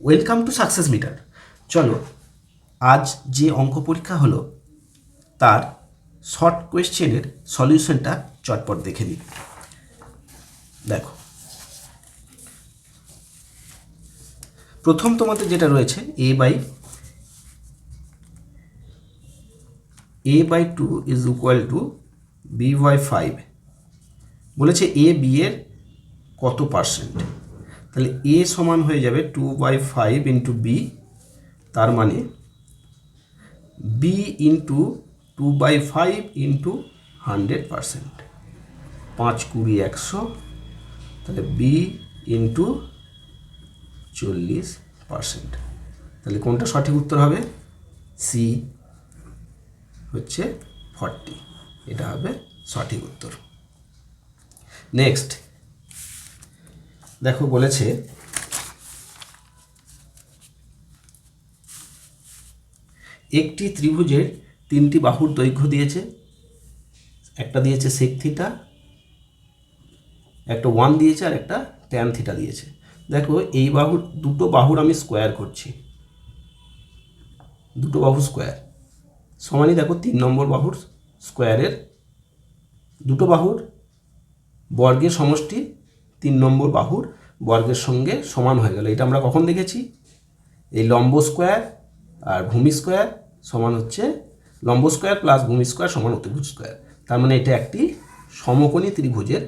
Welcome to success metre চলো, আজ যে অঙ্ক পরীক্ষা হলো, তার শর্ট কোয়েশ্চেনের সলিউশনটা চটপট দেখে নিই। দেখো, প্রথম তোমাদের যেটা রয়েছে A by A by two is equal to B by five বলেছে এ বি এর কত পার্সেন্ট তাহলে এ সমান হয়ে যাবে two by five into b তার মানে b into two by five into hundred percent পাঁচ কুড়ি একশো, তাহলে বি ইন্টু চল্লিশ পারসেন্ট তাহলে কোনটা সঠিক উত্তর হবে? সি হচ্ছে ফর্টি এটা হবে সঠিক উত্তর। নেক্সট দেখো বলেছে, একটি ত্রিভুজের তিনটি বাহুর দৈর্ঘ্য দিয়েছে, একটা দিয়েছে সেক থিটা একটা ওয়ান দিয়েছে আর একটা ট্যান থিটা দিয়েছে। দেখো এই বাহুর, দুটো বাহুর আমি স্কোয়ার করছি। দুটো বাহু স্কোয়ার সমানই দেখো তিন নম্বর বাহুর স্কোয়ারের দুটো বাহুর বর্গের সমষ্টি তিন নম্বর বাহুর বর্গের সঙ্গে সমান হয়ে গেল। এটা আমরা কখন দেখেছি? এই লম্ব স্কোয়ার আর ভূমি স্কোয়ার সমান হচ্ছে লম্ব স্কোয়ার প্লাস ভূমি স্কোয়ার সমান অতিভুজ স্কোয়ার। তার মানে এটা একটি সমকোণী ত্রিভুজের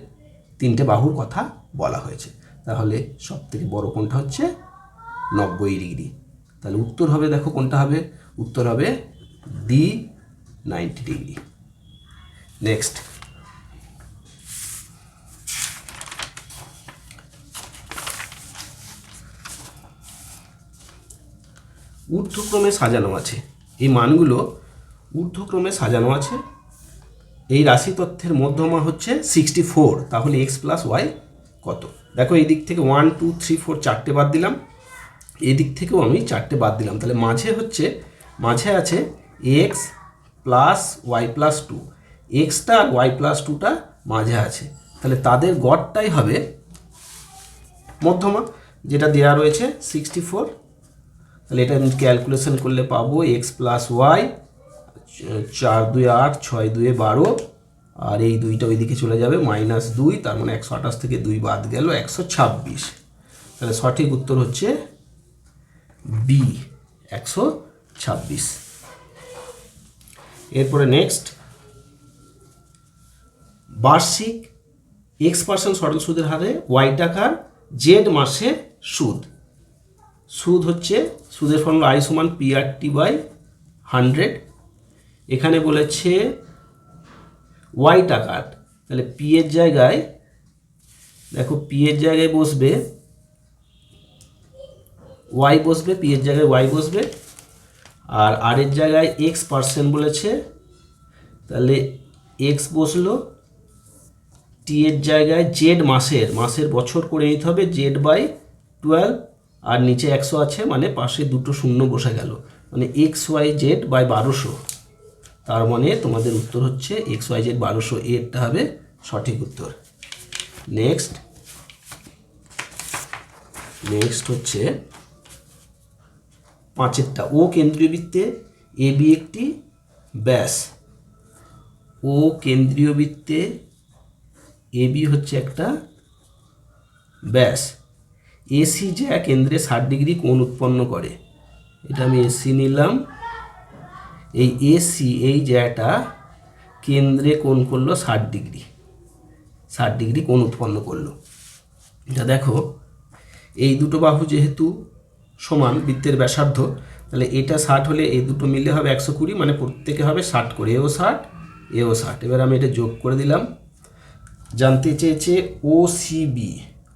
তিনটে বাহুর কথা বলা হয়েছে। তাহলে সব থেকে বড় কোনটা হচ্ছে নব্বই ডিগ্রি। তাহলে উত্তর হবে, দেখো কোনটা হবে, উত্তর হবে ডি নাইনটি ডিগ্রি। নেক্সট ঊর্ধ্বক্রমে সাজানো আছে। এই মানগুলো ঊর্ধ্বক্রমে সাজানো আছে। এই রাশি তথ্যের মধ্যমা হচ্ছে সিক্সটি ফোর তাহলে এক্স প্লাস ওয়াই কত? দেখো এই দিক থেকে ওয়ান টু থ্রি ফোর চারটে বাদ দিলাম। এই দিক থেকেও আমি চারটে বাদ দিলাম। তাহলে মাঝে হচ্ছে, মাঝে আছে X plus Y plus two extra আর ওয়াই প্লাস টুটা মাঝে আছে। তাহলে তাদের গড়টাই হবে মধ্যমা, যেটা দেওয়া রয়েছে সিক্সটি ফোর তাহলে এটা আমি ক্যালকুলেশন করলে পাবো এক্স প্লাস ওয়াই চার দুই আট, ছয় দুয়ে বারো, আর এই দুইটা ওইদিকে চলে যাবে মাইনাস দুই, তার মানে একশো আঠাশ থেকে দুই বাদ গেল একশো ছাব্বিশ। তাহলে সঠিক উত্তর হচ্ছে বি একশো ছাব্বিশ। এরপরে নেক্সট বার্ষিক এক্স পার্সেন্ট সরল সুদের হারে ওয়াই টাকার জেড মাসের সুদ। সুদ হচ্ছে, সুদের ফর্মুলা আই সমান পিআরটি বাই হান্ড্রেড এখানে বলেছে ওয়াই টাকার তাহলে পি এর জায়গায়, দেখো পি এর জায়গায় বসবে ওয়াই বসবে পি এর জায়গায় ওয়াই বসবে। আর আর এর জায়গায় এক্স পার্সেন্ট বলেছে, তাহলে এক্স বসল টি এর জায়গায় জেড মাসের মাসের বছর করে নিতে হবে জেড বাই টুয়েলভ আর নিচে একশো আছে মানে পাশে দুটো শূন্য বসে গেল। মানে এক্স ওয়াই জেড বাই বারোশো। তার মানে তোমাদের উত্তর হচ্ছে এক্স ওয়াই জেড বারোশো, এরটা হবে সঠিক উত্তর। নেক্সট। নেক্সট হচ্ছে পাঁচেরটা। ও কেন্দ্রীয় বৃত্তে এ বি একটি, ব্যাস। ও কেন্দ্রীয় বৃত্তে বি হচ্ছে একটা, ব্যাস। এসি যা কেন্দ্রে ষাট ডিগ্রি কোণ উৎপন্ন করে। এটা আমি এসি নিলাম। এই এসি এই জ্যাটা কেন্দ্রে কোণ করল ষাট ডিগ্রি। ষাট ডিগ্রি কোণ উৎপন্ন করল। এটা দেখো, এই দুটো বাহু যেহেতু সমান বৃত্তের ব্যাসার্ধ, তাহলে এটা ষাট হলে এই দুটো মিলে হবে একশো কুড়ি মানে প্রত্যেকে হবে ষাট করে এও ষাট এও ষাট। এবার আমি এটা যোগ করে দিলাম। জানতে চেয়েছে ও সিবি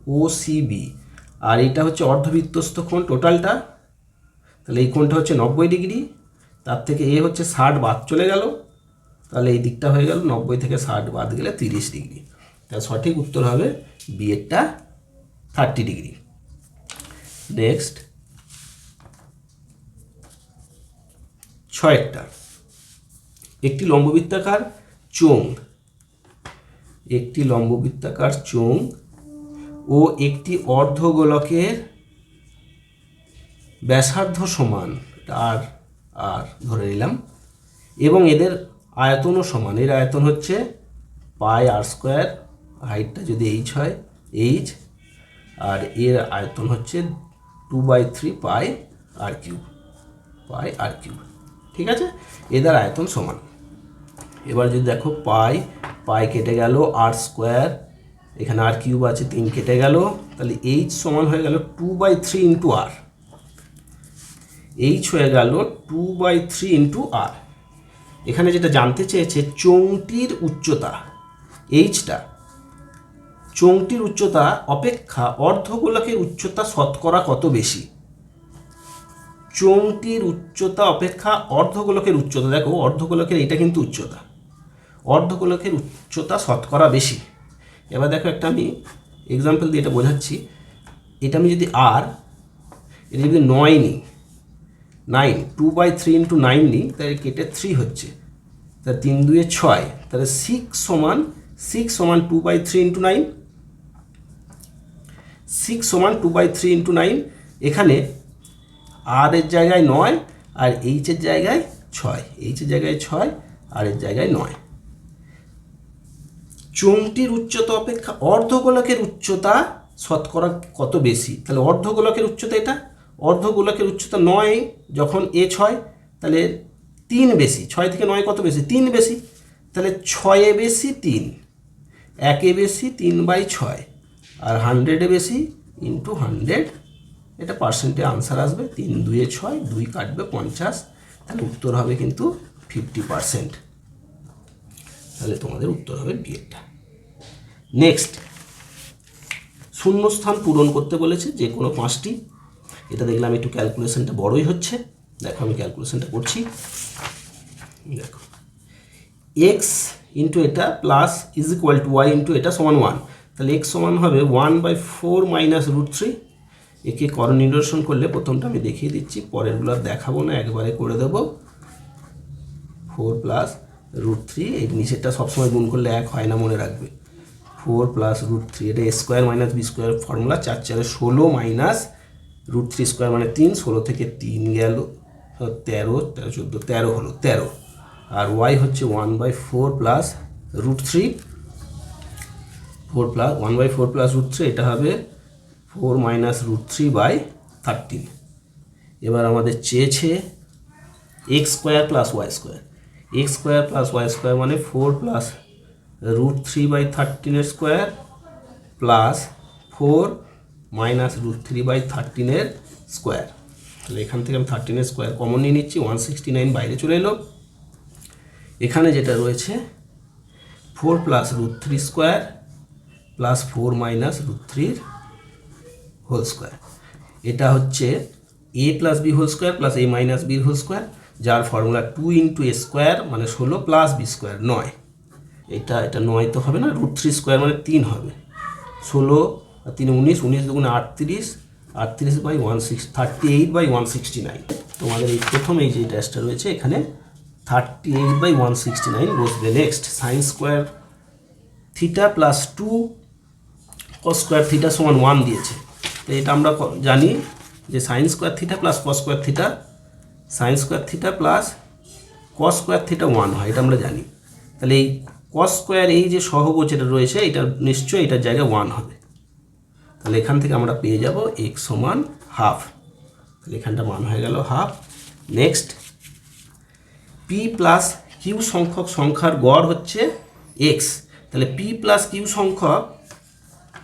ও সিবি আর এটা হচ্ছে অর্ধবৃত্তস্থ কোণ টোটালটা। তাহলে এই কোণটা হচ্ছে নব্বই ডিগ্রি, তার থেকে এ হচ্ছে ষাট বাদ চলে গেল। তাহলে এই দিকটা হয়ে গেল নব্বই থেকে ষাট বাদ গেলে তিরিশ ডিগ্রি। তাহলে সঠিক উত্তর হবে বিয়েরটা থার্টি ডিগ্রি। নেক্সট। ছয়েরটা। একটি লম্ববৃত্তাকার চোঙ। একটি লম্ববৃত্তাকার চোঙ ও একটি অর্ধগোলকের ব্যাসার্ধ সমান। আর আর ধরে নিলাম। এবং এদের আয়তনও সমান। এর আয়তন হচ্ছে পাই আর স্কোয়ার। হাইটটা যদি এইচ হয়, এইচ। আর এর আয়তন হচ্ছে two by three pi r cube. Pi r cube. ঠিক আছে? এদের আয়তন সমান। এবার যদি দেখো, পাই পাই কেটে গেল আর স্কোয়ার। এখানে আর কিউব আছে, তিন কেটে গেল। তাহলে এইচ সমান হয়ে গেল two by three into r h হয়ে গেল two by three into r এখানে যেটা জানতে চেয়েছে চোংটির উচ্চতা এইচটা চোংটির উচ্চতা, অপেক্ষা অর্ধগোলকের উচ্চতা শতকরা কত বেশি? চোংটির উচ্চতা, অপেক্ষা অর্ধগোলকের উচ্চতা, দেখো অর্ধগোলকের এটা কিন্তু উচ্চতা, অর্ধগোলকের উচ্চতা শতকরা বেশি। এবার দেখো একটা আমি এক্সাম্পল দিয়ে এটা বোঝাচ্ছি। এটা আমি যদি আর এটা যদি নয় নিই nine two by three into nine নিই, তাহলে কেটে থ্রি হচ্ছে। তাহলে তিন দুয়ে ছয়, তাহলে সিক্স সমান সিক্স সমান two by three into nine six সমান two by three into nine এখানে আর এর জায়গায় নয় আর এইচের জায়গায় ছয় এইচের জায়গায় ছয় আর এর জায়গায় নয়। চোঙটির উচ্চতা অপেক্ষা অর্ধগোলকের উচ্চতা শতকরা কত বেশি? তাহলে অর্ধগোলকের উচ্চতা এটা। অর্ধগোলকের উচ্চতা নয় যখন এ ছয়, তাহলে তিন বেশি। ছয় থেকে নয় কত বেশি? তিন বেশি। তাহলে ছয়ে বেশি তিন। একে বেশি তিন বাই ছয়। আর হান্ড্রেডে বেশি ইন্টু হান্ড্রেড এটা পার্সেন্টে আনসার আসবে। তিন দুয়ে ছয়, দুই কাটবে পঞ্চাশ। তাহলে উত্তর হবে কিন্তু ফিফটি পার্সেন্ট তাহলে তোমাদের উত্তর হবে বিয়েটা। নেক্সট শূন্যস্থান পূরণ করতে বলেছে যে কোনো পাঁচটি। এটা দেখলাম একটু ক্যালকুলেশনটা বড়ই হচ্ছে। দেখো, আমি ক্যালকুলেশনটা করছি। দেখো এক্স ইন্টু এটা plus is equal to y into এটা সমান ওয়ান তাহলে এক্স সমান হবে one by four minus root three একে কর নিদর্শন করলে প্রথমটা আমি দেখিয়ে দিচ্ছি, পরেরগুলো আর দেখাবো না, একবারে করে দেবো। ফোর প্লাস রুট থ্রি এই নিচেরটা সবসময় গুণ করলে এক হয় না মনে রাখবে। ফোর প্লাস রুট থ্রি এটা square minus b square formula চার চারে ষোলো মাইনাস রুট থ্রি স্কোয়ার মানে তিন, ষোলো থেকে তিন গেল তেরো তেরো, চোদ্দ, তেরো হলো তেরো। আর ওয়াই হচ্ছে one by four plus root three four plus one by four plus root three এটা হবে four minus root three by thirteen এবার আমাদের চেয়েছে x square plus y square x square plus y square মানে four plus root three by থার্টিনের square plus four minus root three by থার্টিনের square তাহলে এখান থেকে আমি থার্টিনের স্কোয়ার কমন নিয়ে নিচ্ছি ওয়ান সিক্সটি নাইন বাইরে চলে এলো। এখানে যেটা রয়েছে four plus root three square plus four minus root থ্রির হোল স্কোয়ার এটা হচ্ছে a plus b whole square plus a minus বির হোল স্কোয়ার যার formula two into a square মানে ষোলো প্লাস বি স্কোয়ার নয়। এটা এটা নয় তো হবে না রুট থ্রি স্কোয়ার মানে তিন হবে। ষোলো, তিন উনিশ উনিশ দুগুণে আটত্রিশ আটত্রিশ by one six thirty eight by one sixty nine তোমাদের এই প্রথম এই যে ড্যাশটা রয়েছে, এখানে thirty eight by one sixty nine বসবে next sine square theta plus two cos square theta সমান ওয়ান দিয়েছে। তো এটা আমরা জানি যে sine square theta plus cos square theta sine square theta plus cos square theta one হয়, এটা আমরা জানি। তাহলে এই কস স্কোয়ার এই যে সহগোচ এটা রয়েছে, এটা নিশ্চয়ই এটার জায়গায় ওয়ান হবে। তাহলে এখান থেকে আমরা পেয়ে যাব এক্স সমান হাফ তাহলে এখানটা মান হয়ে গেল half next p plus q সংখ্যক সংখ্যার গড় হচ্ছে এক্স তাহলে পি প্লাস কিউ সংখ্যক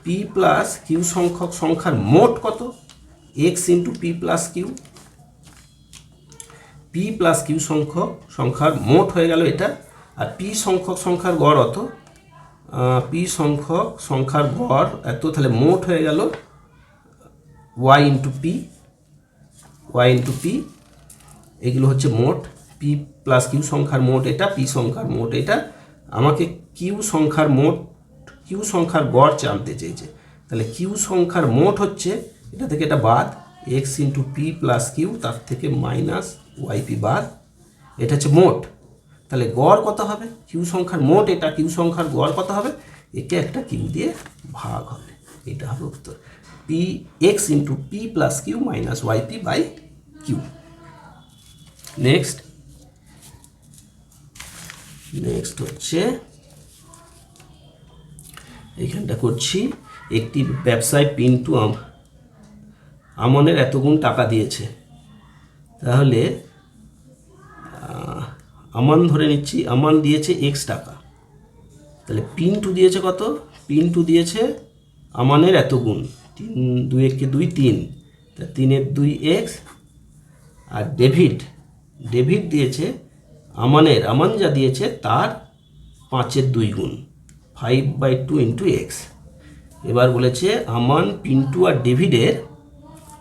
পি প্লাস কিউ সংখ্যক সংখ্যার মোট কত? X into p plus q p plus q সংখ্যক সংখ্যার মোট হয়ে গেল এটা, আর পি সংখ্যক সংখ্যার গড় অত? পি সংখ্যক সংখ্যার গড় এত, তাহলে মোট হয়ে গেল y into p y into p এগুলো হচ্ছে মোট। পি প্লাস কিউ সংখ্যার মোট এটা পি সংখ্যার মোট এটা। আমাকে কিউ সংখ্যার মোট কিউ সংখ্যার গড় জানতে চেয়েছে। তাহলে কিউ সংখ্যার মোট হচ্ছে, এটা থেকে এটা বাদ x into p plus q তার থেকে মাইনাস ওয়াইপি বার এটা হচ্ছে মোট। তাহলে গড় কত হবে? কিউ সংখ্যার মোট, এটা কিউ সংখ্যার গড় কত হবে? একে একটা কিউ দিয়ে ভাগ হবে। এটা হবে উত্তর। P x into p plus q minus y p by q next next হচ্ছে এইখানটা করছি। একটি ব্যবসায় পিন্টু আম আমনের এত গুণ টাকা দিয়েছে। তাহলে আমান ধরে নিচ্ছি, আমান দিয়েছে এক্স টাকা। তাহলে পিন টু দিয়েছে কত? পিন টু দিয়েছে আমানের এত গুণ। তিন দুই একে দুই? তিন। তা তিনের দুই এক্স আর ডেভিড ডেভিড দিয়েছে আমানের, আমান যা দিয়েছে তার পাঁচের দুই গুণ। Five by two into x এবার বলেছে আমান পিন্টু আর ডেভিডের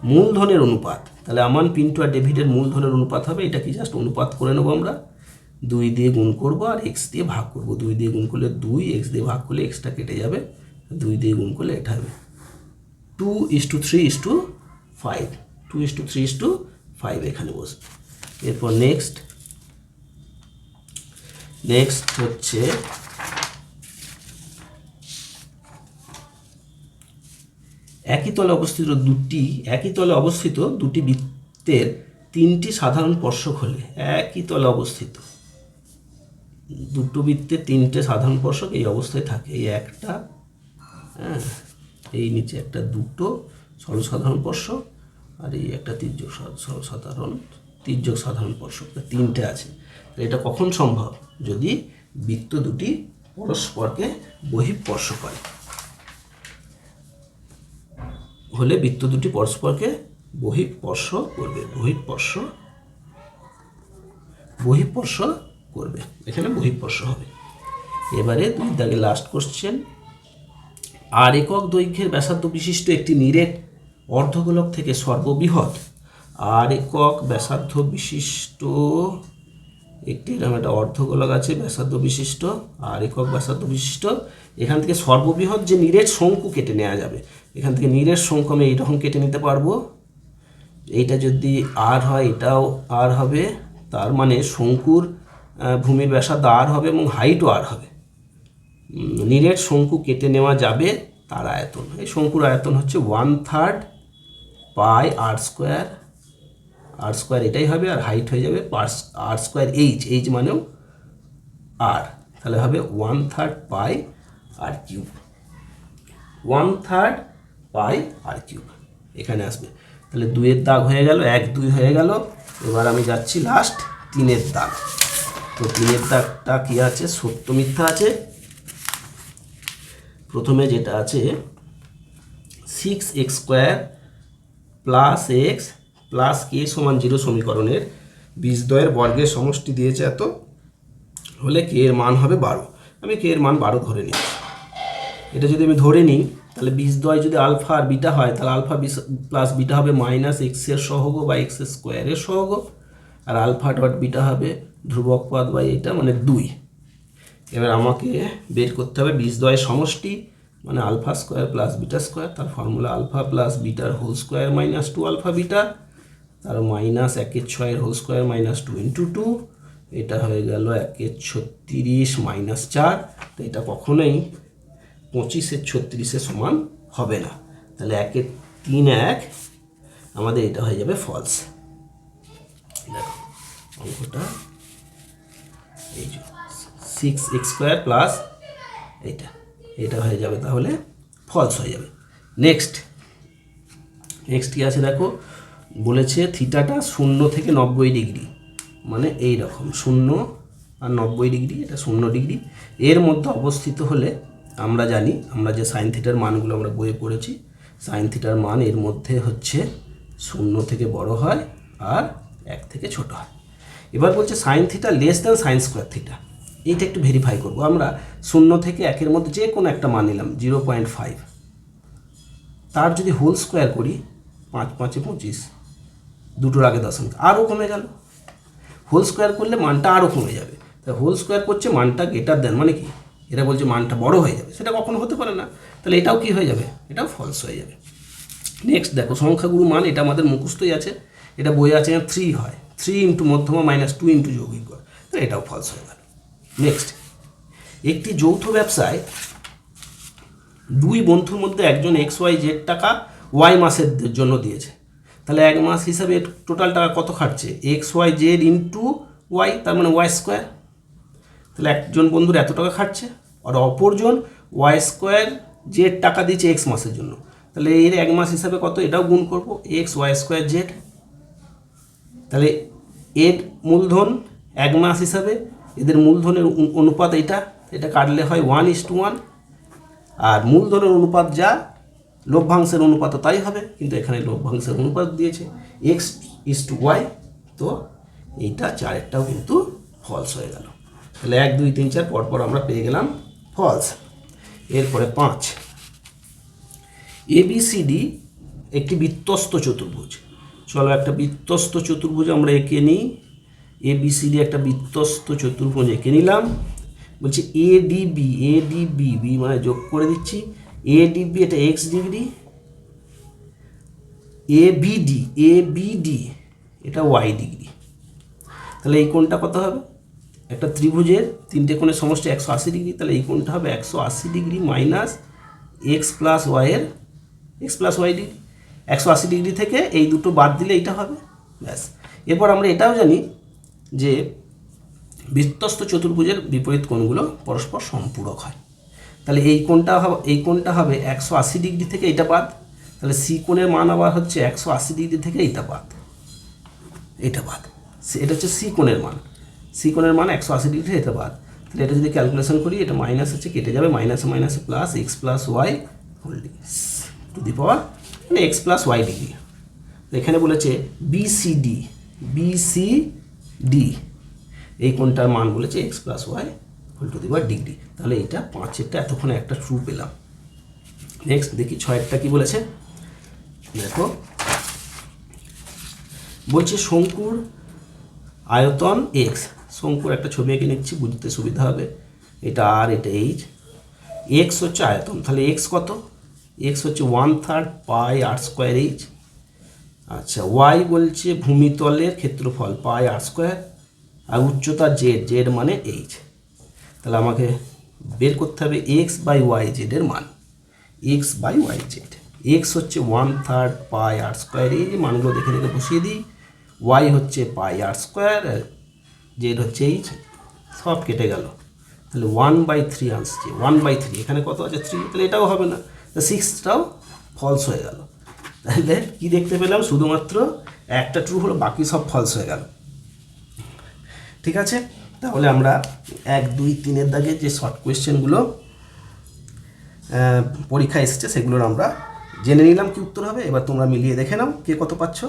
মূলধনের অনুপাত। তাহলে আমান পিন্টু আর ডেভিডের মূলধনের অনুপাত হবে, এটা কি জাস্ট অনুপাত করে নেব আমরা? দুই দিয়ে গুণ করব আর এক্স দিয়ে ভাগ করব। দুই দিয়ে গুণ করলে দুই এক্স দিয়ে ভাগ করলে এক্সটা কেটে যাবে। দুই দিয়ে গুণ করলে এটা হবে। Two is two three is two five two is two three is two five এখানে বসবে এরপর নেক্সট নেক্সট হচ্ছে একই তলে অবস্থিত দুটি, একই তলে অবস্থিত দুটি বৃত্তের তিনটি সাধারণ স্পর্শক হলে একই তলে অবস্থিত। দুটো বৃত্তের তিনটে সাধারণ স্পর্শক এই অবস্থায় থাকে। এই একটা হ্যাঁ এই নিচে একটা দুটো সর্বসাধারণ স্পর্শক আর এই একটা তির্যক সা- সর্বসাধারণ তির্যক সাধারণ স্পর্শক। তিনটে আছে। এটা কখন সম্ভব? যদি বৃত্ত দুটি পরস্পরকে বহিঃস্পর্শ করে। হলে বৃত্ত দুটি পরস্পরকে বহিঃস্পর্শ করবে, বহিঃস্পর্শ বহিঃস্পর্শ করবে। এখানে বহিঃস্পর্শ হবে। এবারে দুই দাগে লাস্ট কোশ্চেন আর একক দৈর্ঘ্যের ব্যাসার্ধ বিশিষ্ট একটি নিরেট অর্ধগোলক থেকে সর্ববৃহৎ আর একক ব্যাসার্ধ বিশিষ্ট একটি, এরকম একটা অর্ধগোলক আছে, ব্যাসার্ধ বিশিষ্ট, আর একক ব্যাসার্ধ বিশিষ্ট। এখান থেকে সর্ববৃহৎ যে নিরেট শঙ্কু কেটে নেওয়া যাবে এখান থেকে নিরেট শঙ্কু আমি এইরকম কেটে নিতে পারব। এইটা যদি আর হয়, এটাও আর হবে। তার মানে শঙ্কুর ভূমির ব্যাসার্ধ আর হবে এবং হাইটও আর হবে। নিরেট শঙ্কু কেটে নেওয়া যাবে তার আয়তন। এই শঙ্কুর আয়তন হচ্ছে one third pi r square r square এটাই হবে আর হাইট হয়ে যাবে পার্স আর স্কোয়ার এইচ এইচ মানেও আর তাহলে হবে one third pi r cube one third pi r cube এখানে আসবে। তাহলে দুইয়ের দাগ হয়ে গেল, এক, দুই হয়ে গেল। এবার আমি যাচ্ছি লাস্ট তিনের দাগ। তো তিনের দাগটা কি আছে? সত্য মিথ্যা আছে। প্রথমে যেটা আছে six x square plus x plus k সমান জিরো সমীকরণের বীজদ্বয়ের বর্গের সমষ্টি দিয়েছে এত, হলে কে এর মান হবে বারো। আমি কে এর মান বারো ধরে নিই এটা যদি আমি ধরে নিই তাহলে বীজদ্বয় যদি আলফা আর বিটা হয়, তাহলে আলফা প্লাস বিটা হবে মাইনাস এক্সের সহগ বা এক্স স্কোয়ারের সহগ, আর আলফা ডট বিটা হবে ধ্রুবক পদ বা এটা মানে দুই। এবার আমাকে বের করতে হবে বীজদ্বয়ের সমষ্টি মানে alpha square plus beta square তার formula alpha plus bitter whole square minus two alpha beta, তার মাইনাস একের ছয়ের whole square minus two into two এটা হয়ে গেল একের ছত্রিশ মাইনাস চার, তো এটা কখনোই পঁচিশের ছত্রিশের সমান হবে না। তাহলে একের তিন এক, আমাদের এটা হয়ে যাবে ফলস দেখো, অঙ্কটা এই যে সিক্স এক্স স্কোয়ার প্লাস এইটা, এটা হয়ে যাবে তাহলে ফলস হয়ে যাবে। নেক্সট নেক্সট কী আছে দেখো? বলেছে থিটাটা শূন্য থেকে নব্বই ডিগ্রি মানে এই রকম শূন্য আর নব্বই ডিগ্রি, এটা শূন্য ডিগ্রি। এর মধ্যে অবস্থিত হলে আমরা জানি, আমরা যে সাইন থিটার মানগুলো আমরা বইয়ে পড়েছি সাইন থিটার মান এর মধ্যে হচ্ছে শূন্য থেকে বড় হয় আর এক থেকে ছোট হয়। এবার বলছে sine theta less than sine square theta এইটা একটু ভেরিফাই করব। আমরা শূন্য থেকে একের মধ্যে যে কোনো একটা মান নিলাম জিরো পয়েন্ট ফাইভ তার যদি হোল স্কোয়ার করি, পাঁচ, পাঁচে পঁচিশ, দুটোর আগে দশমিক আরও কমে গেল। হোল স্কোয়ার করলে মানটা আরও কমে যাবে। তাই হোল স্কোয়ার করছে মানটা গেটার দেন মানে কি? এটা বলছে মানটা বড় হয়ে যাবে। সেটা কখনো হতে পারে না। তাহলে এটাও কি হয়ে যাবে? এটাও ফলস হয়ে যাবে। নেক্সট দেখো, সংখ্যাগুরু মান, এটা আমাদের মুখস্থই আছে। এটা বই আছে থ্রি হয়। থ্রি ইন্টু মধ্যমা মাইনাস টু ইন্টু যৌগিক গড়। তো এটাও ফলস হয়ে গেল। নেক্সট একটি যৌথ ব্যবসায় দুই বন্ধুর মধ্যে একজন এক্স ওয়াই জেড টাকা ওয়াই মাসের জন্য দিয়েছে। তাহলে এক মাস হিসাবে টোটাল টাকা কত খাটছে? X y z into y তার মানে ওয়াই স্কোয়ার তাহলে একজন বন্ধুর এত টাকা খাটছে? আর অপরজন ওয়াই স্কোয়ার জেড টাকা দিয়েছে এক্স মাসের জন্য। তাহলে এর এক মাস হিসাবে কত? এটাও গুণ করব। এক্স ওয়াই স্কোয়ার জেড তাহলে এর মূলধন এক মাস হিসাবে, এদের মূলধনের অনু- অনুপাত এটা এটা কাটলে হয় ওয়ান ইস টু ওয়ান আর মূলধনের অনুপাত যা, লভ্যাংশের অনুপাত তাই হবে। কিন্তু এখানে লভ্যাংশের অনুপাত দিয়েছে। এক্স ইস টু ওয়াই তো এইটা চারেরটাও কিন্তু ফলস হয়ে গেল। তাহলে এক, দুই, তিন, চার, পরপর আমরা পেয়ে গেলাম ফলস এরপরে পাঁচ। এবিসিডি একটি বৃত্তস্ত চতুর্ভুজ। চলো একটা বৃত্তস্ত চতুর্ভুজ আমরা এঁকে নিই। এবিসিডি একটা বৃত্তস্ত চতুর্ভুজ এঁকে নিলাম। বলছি এডিবি এডিবি বি মানে যোগ করে দিচ্ছি। এডিবি এটা এক্স ডিগ্রি। এবিডি এবিডি এটা ওয়াই ডিগ্রি। তাহলে এই কোণটা কত হবে? একটা ত্রিভুজের তিনটে কোণের সমষ্টি একশো আশি ডিগ্রি, তাহলে এই কোণটা হবে একশো আশি ডিগ্রি মাইনাস এক্স প্লাস ওয়াইয়ের এক্স প্লাস ওয়াই ডিগ্রি। একশো আশি ডিগ্রি থেকে এই দুটো বাদ দিলে এইটা হবে, ব্যাস। এরপর আমরা এটাও জানি যে বৃত্তস্ত চতুর্ভুজের বিপরীত কোণগুলো পরস্পর সম্পূরক হয়। তাহলে এই কোণটা এই কোণটা হবে একশো আশি ডিগ্রি থেকে এটা বাদ, তাহলে সি কোণের মান আবার হচ্ছে একশো আশি ডিগ্রি থেকে এইটা বাদ এটা বাদ। এটা হচ্ছে সি কোণের মান। সি কোণের মান একশো আশি ডিগ্রি হতে পারে। তাহলে এটা যদি ক্যালকুলেশন করি, এটা মাইনাস হচ্ছে কেটে যাবে মাইনাসে মাইনাসে plus x plus y whole degree to the power মানে এক্স প্লাস ওয়াই ডিগ্রি এখানে বলেছে বিসিডি বিসিডি এই কোণটার মান বলেছে x plus y whole to the power degree তাহলে এটা পাঁচেরটা এতক্ষণে একটা ট্রু পেলাম। নেক্সট দেখি ছয়েরটা কি বলেছে। দেখো। বলছে শঙ্কুর আয়তন এক্স শঙ্কুর একটা ছবি এঁকে নিচ্ছি, বুঝতে সুবিধা হবে। এটা আর এটা এইচ এক্স হচ্ছে আয়তন, তাহলে এক্স কত? এক্স হচ্ছে one third pi r square h আচ্ছা ওয়াই বলছে ভূমিতলের ক্ষেত্রফল পাই আর স্কোয়ার আর উচ্চতা জেড জেড মানে এইচ তাহলে আমাকে বের করতে হবে এক্স বাই ওয়াই জেডের মান। X by y z x হচ্ছে one third pi r square এই মানগুলো দেখে দেখে বসিয়ে দিই। ওয়াই হচ্ছে পাই আর স্কোয়ার জেড হচ্ছে এইচ সব কেটে গেল। তাহলে ওয়ান বাই থ্রি আসছে। ওয়ান বাই থ্রি এখানে কত আছে? থ্রি তাহলে এটাও হবে না। সিক্সটাও ফলস হয়ে গেল। তাহলে কি দেখতে পেলাম? শুধুমাত্র একটা ট্রু হলো, বাকি সব ফলস হয়ে গেল। ঠিক আছে? তাহলে আমরা এক, দুই, তিনের দাগে যে শর্ট কোয়েশ্চেনগুলো পরীক্ষা এসেছে, সেগুলোর আমরা জেনে নিলাম কি উত্তর হবে। এবার তোমরা মিলিয়ে দেখে নাও কে কত পাচ্ছ।